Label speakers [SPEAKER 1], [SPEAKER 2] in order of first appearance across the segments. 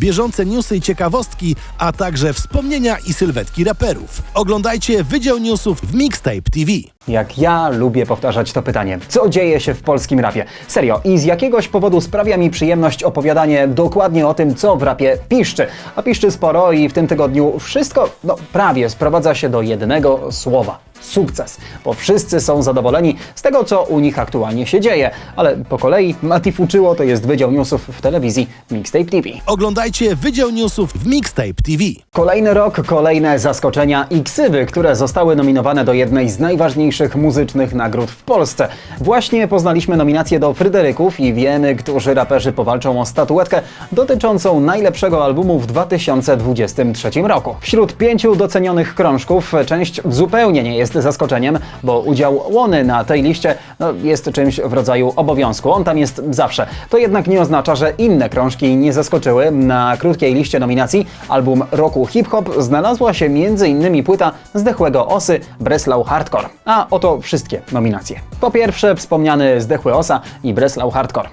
[SPEAKER 1] bieżące newsy i ciekawostki, a także wspomnienia i sylwetki raperów. Oglądajcie Wydział Newsów w Mixtape TV.
[SPEAKER 2] Jak ja lubię powtarzać to pytanie, co dzieje się w polskim rapie? Serio, i z jakiegoś powodu sprawia mi przyjemność opowiadanie dokładnie o tym, co w rapie piszczy. A piszczy sporo i w tym tygodniu wszystko, no prawie, sprowadza się do jednego słowa. Sukces, bo wszyscy są zadowoleni z tego, co u nich aktualnie się dzieje. Ale po kolei Mati Fuczyło to jest Wydział Newsów w telewizji Mixtape TV.
[SPEAKER 1] Oglądajcie Wydział Newsów w Mixtape TV.
[SPEAKER 2] Kolejny rok, kolejne zaskoczenia i ksywy, które zostały nominowane do jednej z najważniejszych muzycznych nagród w Polsce. Właśnie poznaliśmy nominacje do Fryderyków i wiemy, którzy raperzy powalczą o statuetkę dotyczącą najlepszego albumu w 2023 roku. Wśród pięciu docenionych krążków część zupełnie nie jest zaskoczeniem, bo udział Łony na tej liście no, jest czymś w rodzaju obowiązku. On tam jest zawsze. To jednak nie oznacza, że inne krążki nie zaskoczyły. Na krótkiej liście nominacji album roku hip-hop znalazła się m.in. płyta Zdechłego Osy Breslau Hardcore. A oto wszystkie nominacje. Po pierwsze wspomniany Zdechły Osa i Breslau Hardcore.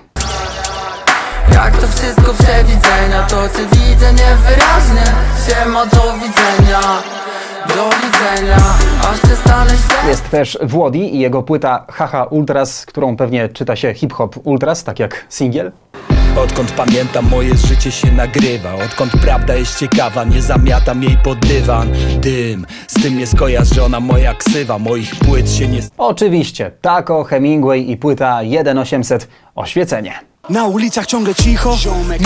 [SPEAKER 3] Jak to wszystko przewidzenia, to cię widzę niewyraźnie Siema, do widzenia, do widzenia Aż przestanę źle
[SPEAKER 2] Jest też Włodi i jego płyta Haha Ultras, którą pewnie czyta się hip-hop Ultras, tak jak singiel.
[SPEAKER 4] Odkąd pamiętam moje życie się nagrywa Odkąd prawda jest ciekawa nie zamiatam jej pod dywan Dym, z tym jest kojarzona moja ksywa Moich płyt się nie
[SPEAKER 2] Oczywiście, Taco, Hemingway i płyta 1800 Oświecenie.
[SPEAKER 5] Na ulicach ciągle cicho.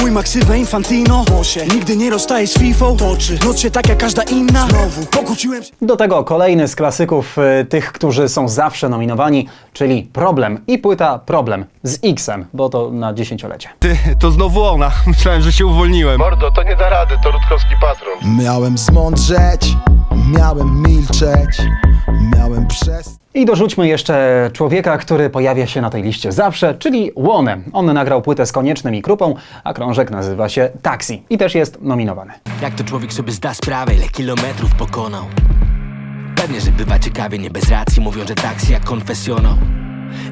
[SPEAKER 5] Mój maksywę infantino. Nigdy nie rozstaje z fifą Toczy. Noc się tak jak każda inna. Znowu. Pokłóciłem się.
[SPEAKER 2] Do tego kolejny z klasyków y, tych, którzy są zawsze nominowani, czyli Problem i płyta Problem z X-em, bo to na dziesięciolecie.
[SPEAKER 6] Ty, to znowu ona. Myślałem, że się uwolniłem.
[SPEAKER 7] Mordo, to nie da rady, to Rutkowski patron.
[SPEAKER 8] Miałem zmądrzeć, miałem milczeć, miałem przez...
[SPEAKER 2] I dorzućmy jeszcze człowieka, który pojawia się na tej liście zawsze, czyli Łonę. On nagrał płytę z Koniecznym i Krupą, a krążek nazywa się Taxi i też jest nominowany.
[SPEAKER 9] Jak to człowiek sobie zda sprawę, ile kilometrów pokonał Pewnie, że bywa ciekawie, nie bez racji Mówią, że taksi jak konfesjonał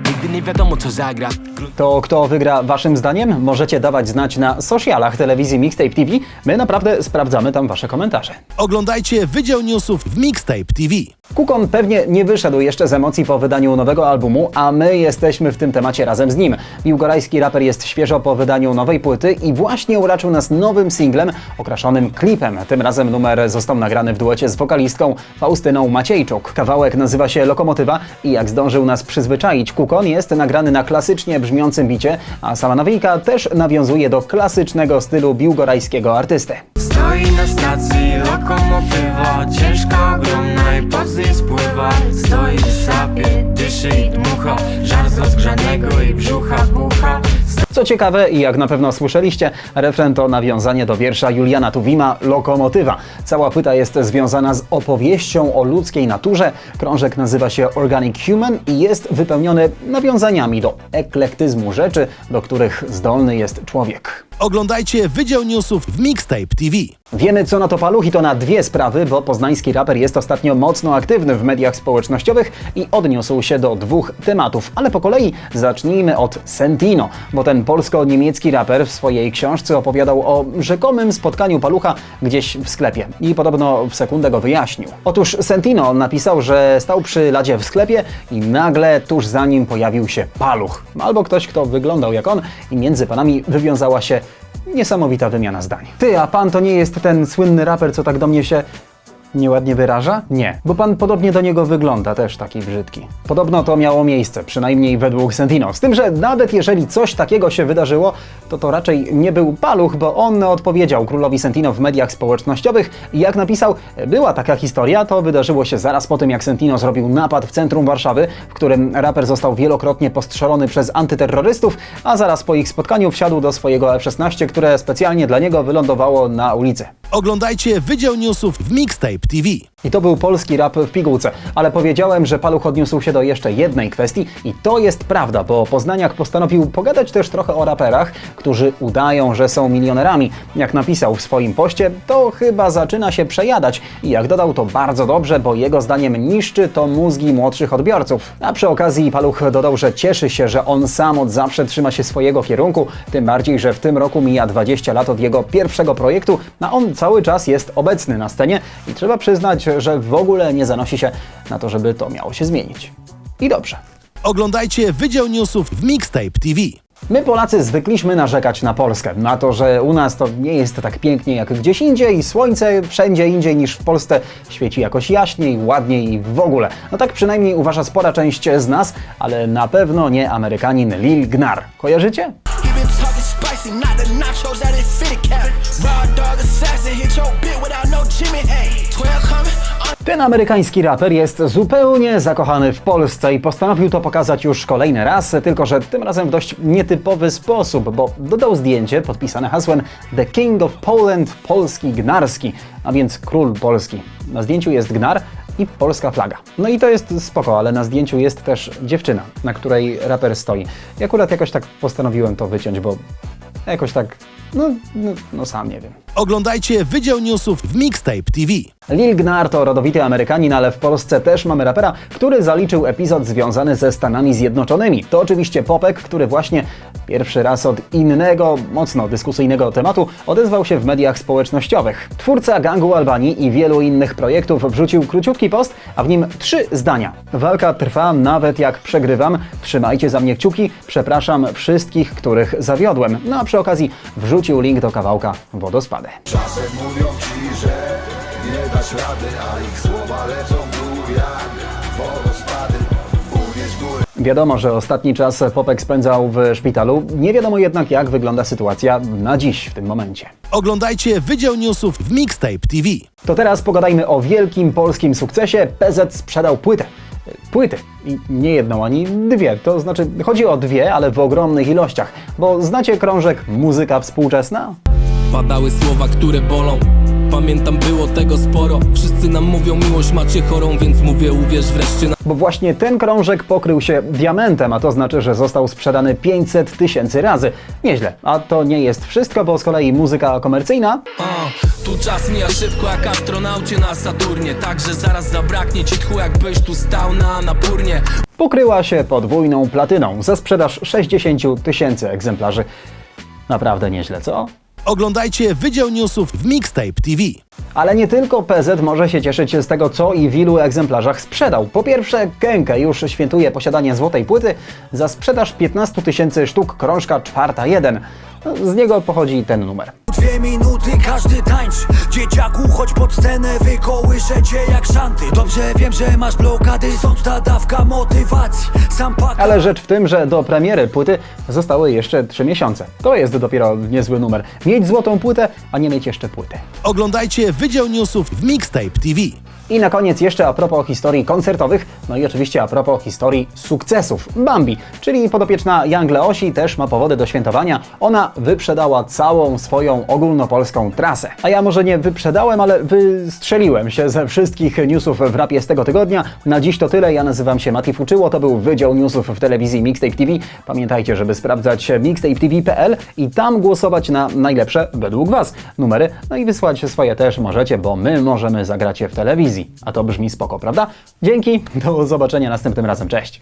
[SPEAKER 9] Nigdy nie wiadomo co zagra
[SPEAKER 2] To kto wygra waszym zdaniem? Możecie dawać znać na socialach telewizji Mixtape TV. My naprawdę sprawdzamy tam wasze komentarze.
[SPEAKER 1] Oglądajcie Wydział Newsów w Mixtape TV.
[SPEAKER 2] Kukon pewnie nie wyszedł jeszcze z emocji po wydaniu nowego albumu, a my jesteśmy w tym temacie razem z nim. Biłgorajski raper jest świeżo po wydaniu nowej płyty i właśnie uraczył nas nowym singlem okraszonym klipem. Tym razem numer został nagrany w duecie z wokalistką Faustyną Maciejczuk. Kawałek nazywa się Lokomotywa i jak zdążył nas przyzwyczaić, Kukon jest nagrany na klasycznie brzmiącym bicie, a sama nawijka też nawiązuje do klasycznego stylu biłgorajskiego artysty.
[SPEAKER 3] Stoi na stacji lokomotywa Ciężka, ogromna i pod niej spływa Stoi sapie, dyszy i dmucha Żar z rozgrzanego i brzucha bucha
[SPEAKER 2] Co ciekawe i jak na pewno słyszeliście, refren to nawiązanie do wiersza Juliana Tuwima Lokomotywa. Cała płyta jest związana z opowieścią o ludzkiej naturze. Krążek nazywa się Organic Human i jest wypełniony nawiązaniami do eklektyzmu rzeczy, do których zdolny jest człowiek.
[SPEAKER 1] Oglądajcie Wydział Newsów w Mixtape TV.
[SPEAKER 2] Wiemy co na to paluch to na dwie sprawy, bo poznański raper jest ostatnio mocno aktywny w mediach społecznościowych i odniósł się do dwóch tematów. Ale po kolei zacznijmy od Sentino, bo ten polsko-niemiecki raper w swojej książce opowiadał o rzekomym spotkaniu palucha gdzieś w sklepie i podobno w sekundę go wyjaśnił. Otóż Sentino napisał, że stał przy ladzie w sklepie i nagle tuż za nim pojawił się paluch. Albo ktoś, kto wyglądał jak on i między panami wywiązała się Niesamowita wymiana zdań. Ty, a pan to nie jest ten słynny raper, co tak do mnie się nieładnie wyraża? Nie, bo pan podobnie do niego wygląda, też taki brzydki. Podobno to miało miejsce, przynajmniej według Sentino. Z tym, że nawet jeżeli coś takiego się wydarzyło, to to raczej nie był paluch, bo on odpowiedział królowi Sentino w mediach społecznościowych i jak napisał, była taka historia, to wydarzyło się zaraz po tym, jak Sentino zrobił napad w centrum Warszawy, w którym raper został wielokrotnie postrzelony przez antyterrorystów, a zaraz po ich spotkaniu wsiadł do swojego F-16, które specjalnie dla niego wylądowało na ulicy.
[SPEAKER 1] Oglądajcie Wydział Newsów w Mixtape TV.
[SPEAKER 2] I to był polski rap w pigułce, ale powiedziałem, że Paluch odniósł się do jeszcze jednej kwestii i to jest prawda, bo Poznaniak postanowił pogadać też trochę o raperach, którzy udają, że są milionerami. Jak napisał w swoim poście, to chyba zaczyna się przejadać i jak dodał to bardzo dobrze, bo jego zdaniem niszczy to mózgi młodszych odbiorców. A przy okazji Paluch dodał, że cieszy się, że on sam od zawsze trzyma się swojego kierunku, tym bardziej, że w tym roku mija 20 lat od jego pierwszego projektu, a on cały czas jest obecny na scenie i trzeba przyznać, że w ogóle nie zanosi się na to, żeby to miało się zmienić. I dobrze.
[SPEAKER 1] Oglądajcie Wydział Newsów w Mixtape TV.
[SPEAKER 2] My Polacy zwykliśmy narzekać na Polskę, na to, że u nas to nie jest tak pięknie jak gdzieś indziej, słońce wszędzie indziej niż w Polsce świeci jakoś jaśniej, ładniej i w ogóle. No tak przynajmniej uważa spora część z nas, ale na pewno nie Amerykanin Lil Gnar. Kojarzycie? Ten amerykański raper jest zupełnie zakochany w Polsce i postanowił to pokazać już kolejny raz, tylko że tym razem w dość nietypowy sposób, bo dodał zdjęcie podpisane hasłem The King of Poland Polski Gnarski, a więc król Polski. Na zdjęciu jest gnar i polska flaga. No i to jest spoko, ale na zdjęciu jest też dziewczyna, na której raper stoi. I akurat jakoś tak postanowiłem to wyciąć, bo jakoś tak, no, no, no sam nie wiem.
[SPEAKER 1] Oglądajcie Wydział Newsów w Mixtape TV.
[SPEAKER 2] Lil Gnar to rodowity Amerykanin, ale w Polsce też mamy rapera, który zaliczył epizod związany ze Stanami Zjednoczonymi. To oczywiście Popek, który właśnie pierwszy raz od innego, mocno dyskusyjnego tematu odezwał się w mediach społecznościowych. Twórca Gangu Albanii i wielu innych projektów wrzucił króciutki post, a w nim trzy zdania. Walka trwa nawet jak przegrywam, trzymajcie za mnie kciuki, przepraszam wszystkich, których zawiodłem. No a przy okazji wrzucił link do kawałka Wodospady.
[SPEAKER 8] Czasem mówią ci, że nie dasz rady, a ich słowa lecą w dół jak wodospady. Uwierz górę.
[SPEAKER 2] Wiadomo, że ostatni czas Popek spędzał w szpitalu. Nie wiadomo jednak, jak wygląda sytuacja na dziś, w tym momencie.
[SPEAKER 1] Oglądajcie Wydział Newsów w Mixtape TV.
[SPEAKER 2] To teraz pogadajmy o wielkim polskim sukcesie. PZ sprzedał płytę. Płyty. I nie jedną, ani dwie. To znaczy, chodzi o dwie, ale w ogromnych ilościach. Bo znacie krążek Muzyka Współczesna?
[SPEAKER 10] Padały słowa, które bolą Pamiętam było tego sporo Wszyscy nam mówią miłość macie chorą Więc mówię uwierz wreszcie na
[SPEAKER 2] Bo właśnie ten krążek pokrył się diamentem, a to znaczy, że został sprzedany 500 tysięcy razy. Nieźle. A to nie jest wszystko, bo z kolei muzyka komercyjna
[SPEAKER 10] A, Tu czas mija szybko jak astronaucie na Saturnie Także zaraz zabraknie ci tchu jakbyś tu stał na napórnie
[SPEAKER 2] pokryła się podwójną platyną za sprzedaż 60 tysięcy egzemplarzy. Naprawdę nieźle, co?
[SPEAKER 1] Oglądajcie Wydział Newsów w Mixtape TV.
[SPEAKER 2] Ale nie tylko PZ może się cieszyć z tego, co i w ilu egzemplarzach sprzedał. Po pierwsze, Kenke już świętuje posiadanie złotej płyty za sprzedaż 15 tysięcy sztuk krążka czwarta 1. Z niego pochodzi ten numer.
[SPEAKER 5] Dwie minuty każdy tańczy Dzieciaku chodź pod scenę Wykołyszę cię jak szanty Dobrze wiem, że masz blokady Stąd ta dawka motywacji Sam pak
[SPEAKER 2] Ale rzecz w tym, że do premiery płyty zostały jeszcze 3 miesiące. To jest dopiero niezły numer. Mieć złotą płytę, a nie mieć jeszcze płyty.
[SPEAKER 1] Oglądajcie Wydział Newsów w Mixtape TV.
[SPEAKER 2] I na koniec jeszcze a propos historii koncertowych, no i oczywiście a propos historii sukcesów. Bambi, czyli podopieczna Young Leosi też ma powody do świętowania. Ona wyprzedała całą swoją ogólnopolską trasę. A ja może nie wyprzedałem, ale wystrzeliłem się ze wszystkich newsów w rapie z tego tygodnia. Na dziś to tyle. Ja nazywam się Mati Fuczyło, to był Wydział Newsów w telewizji Mixtape TV. Pamiętajcie, żeby sprawdzać mixtapetv.pl i tam głosować na najlepsze według Was numery. No i wysłać swoje też możecie, bo my możemy zagrać je w telewizji. A to brzmi spoko, prawda? Dzięki, do zobaczenia następnym razem. Cześć!